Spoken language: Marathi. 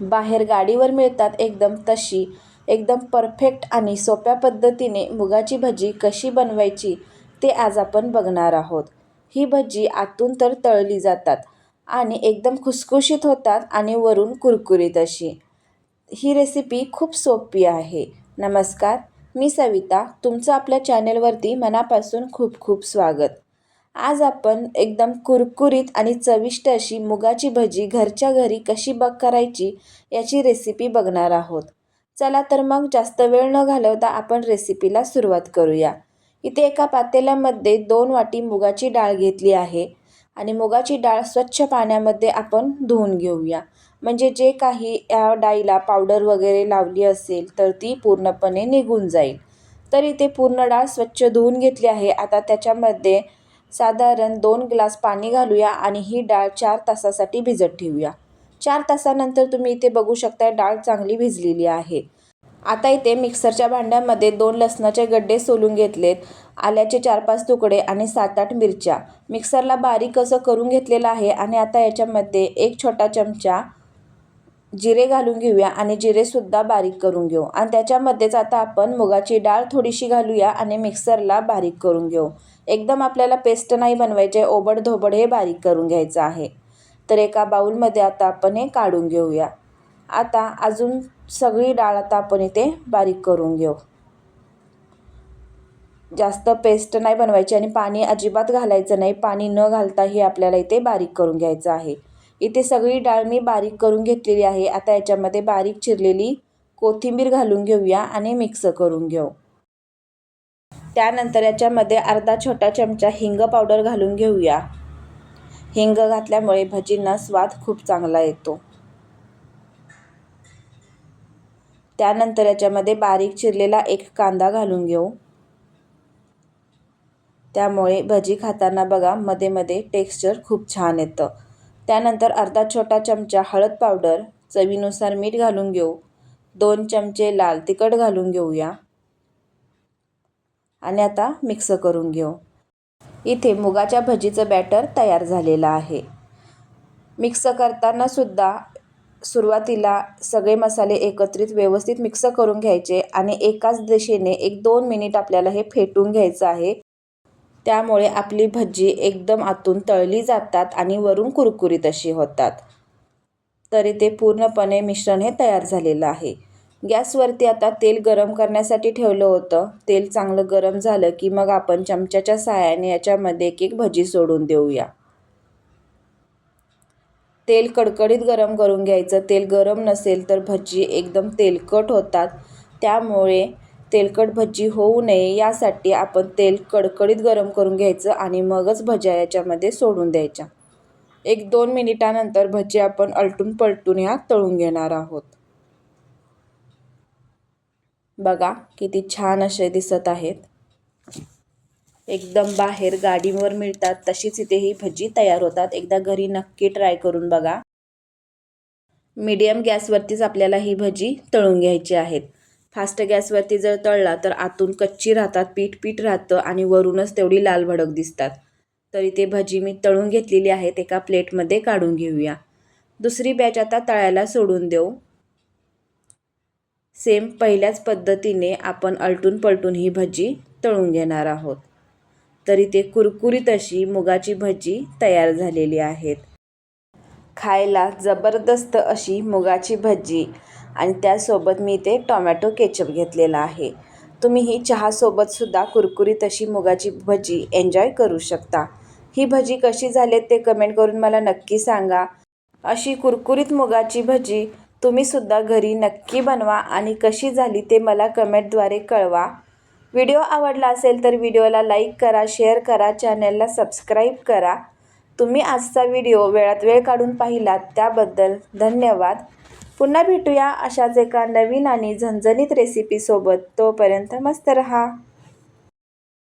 बाहेर गाडीवर मिळतात एकदम तशी. एकदम परफेक्ट आणि सोप्या पद्धतीने मुगाची भजी कशी बनवायची ते आज आपण बघणार आहोत. ही भजी आतून तर तळली जातात आणि एकदम खुसखुशीत होतात आणि वरून कुरकुरीत अशी. ही रेसिपी खूप सोपी आहे. नमस्कार मी सविता. तुमचं आपल्या चॅनेलवरती मनापासून खूप खूप स्वागत. आज आपण एकदम कुरकुरीत आणि चविष्ट अशी मुगाची भजी घरच्या घरी कशी बघ करायची याची रेसिपी बघणार आहोत. चला तर मग जास्त वेळ न घालवता आपण रेसिपीला सुरुवात करूया. इथे एका पातेल्यामध्ये दोन वाटी मुगाची डाळ घेतली आहे आणि मुगाची डाळ स्वच्छ पाण्यामध्ये आपण धुवून घेऊया. म्हणजे जे काही या डाळीला पावडर वगैरे लावली असेल तर ती पूर्णपणे निघून जाईल. तर इथे पूर्ण डाळ स्वच्छ धुवून घेतली आहे. आता त्याच्यामध्ये साधारण दोन ग्लास पाणी घालूया आणि ही डाळ चार तासासाठी भिजत ठेवूया. चार तासानंतर तुम्ही इथे बघू शकता डाळ चांगली भिजलेली आहे. आता इथे मिक्सरच्या भांड्यामध्ये दोन लसणाचे गड्डे सोलून घेतलेत आल्याचे चार पाच तुकडे आणि सात आठ मिरच्या. मिक्सरला बारीक असं करून घेतलेलं आहे आणि आता याच्यामध्ये एक छोटा चमचा जिरे घालून घेऊया आणि जिरेसुद्धा बारीक करून घेऊ. आणि त्याच्यामध्येच आता आपण मुगाची डाळ थोडीशी घालूया आणि मिक्सरला बारीक करून घेऊ. एकदम आपल्याला पेस्ट नाही बनवायचे ओबड धोबड हे बारीक करून घ्यायचं आहे. तर एका बाऊलमध्ये आता आपण हे काढून घेऊया. आता अजून सगळी डाळ आता आपण इथे बारीक करून घेऊ. जास्त पेस्ट नाही बनवायची आणि पाणी अजिबात घालायचं नाही. पाणी न घालता हे आपल्याला इथे बारीक करून घ्यायचं आहे. इथे सगळी डाळ मी बारीक करून घेतलेली आहे. आता याच्यामध्ये बारीक चिरलेली कोथिंबीर घालून घेऊया आणि मिक्स करून घेऊ. त्यानंतर याच्यामध्ये अर्धा छोटा चमचा हिंग पावडर घालून घेऊया. हिंग घातल्यामुळे भजींना स्वाद खूप चांगला येतो. त्यानंतर याच्यामध्ये बारीक चिरलेला एक कांदा घालून घेऊ. त्यामुळे भजी खाताना बघा मध्ये मध्ये टेक्स्चर खूप छान येतं. त्यानंतर अर्धा छोटा चमचा हळद पावडर चवीनुसार मीठ घालून घेऊ. दोन चमचे लाल तिखट घालून घेऊया. आणि आता मिक्स करून घेऊ. इथे मुगाच्या भजीचं बॅटर तयार झालेलं आहे. मिक्स करताना सुद्धा सुरुवातीला सगळे मसाले एकत्रित व्यवस्थित मिक्स करून घ्यायचे आणि एकाच दिशेने एक दोन मिनिट आपल्याला हे फेटून घ्यायचं आहे. त्यामुळे आपली भजी एकदम आतून तळली जातात आणि वरून कुरकुरीत अशी होतात. तरी ते पूर्णपणे मिश्रण हे तयार झालेलं आहे. गॅसवरती आता तेल गरम करण्यासाठी ठेवलं होतं. तेल चांगलं गरम झालं की मग आपण चमच्याच्या साहाय्याने याच्यामध्ये एक एक भजी सोडून देऊया. तेल कडकडीत गरम करून घ्यायचं. तेल गरम नसेल तर भजी एकदम तेलकट होतात. त्यामुळे तेलकट भजी होऊ नये यासाठी आपण तेल कडकडीत गरम करून घ्यायचं आणि मगच भज्या याच्यामध्ये सोडून द्यायच्या. एक दोन मिनिटानंतर भजी आपण अलटून पलटून ह्या तळून घेणार आहोत. बघा किती छान असे दिसत आहेत. एकदम बाहेर गाडीवर मिळतात तशीच इथे ही भजी तयार होतात. एकदा घरी नक्की ट्राय करून बघा. मीडियम गॅसवरतीच आपल्याला ही भजी तळून घ्यायची आहेत. फास्ट गॅसवरती जर तळला तर आतून कच्ची राहतात पीठ पीठ राहतं आणि वरूनच तेवढी लाल भडक दिसतात. तरी ते भजी मी तळून घेतलेली आहेत एका प्लेटमध्ये काढून घेऊया. दुसरी बॅच आता तळायला सोडून देऊ. सेम पहिल्याच पद्धतीने आपण अलटून पलटून ही भजी तळून घेणार आहोत. तरी ते कुरकुरीत अशी मुगाची भजी तयार झालेली आहेत. खायला जबरदस्त अशी मुगाची भजी आणि त्यासोबत मी इथे टॉमॅटो केचप घेतलेला आहे. तुम्ही ही चहासोबतसुद्धा कुरकुरीत अशी मुगाची भजी एन्जॉय करू शकता. ही भजी कशी झाली ते कमेंट करून मला नक्की सांगा. अशी कुरकुरीत मुगाची भजी तुम्हीसुद्धा घरी नक्की बनवा आणि कशी झाली ते मला कमेंटद्वारे कळवा. व्हिडिओ आवडला असेल तर व्हिडिओला लाईक करा शेअर करा चॅनलला सबस्क्राईब करा. तुम्ही आजचा व्हिडिओ वेळात वेळ काढून पाहिलात त्याबद्दल धन्यवाद. पुन्हा भेटूया अशाच एका नवीन आणि झणझणीत रेसिपीसोबत तोपर्यंत मस्त रहा.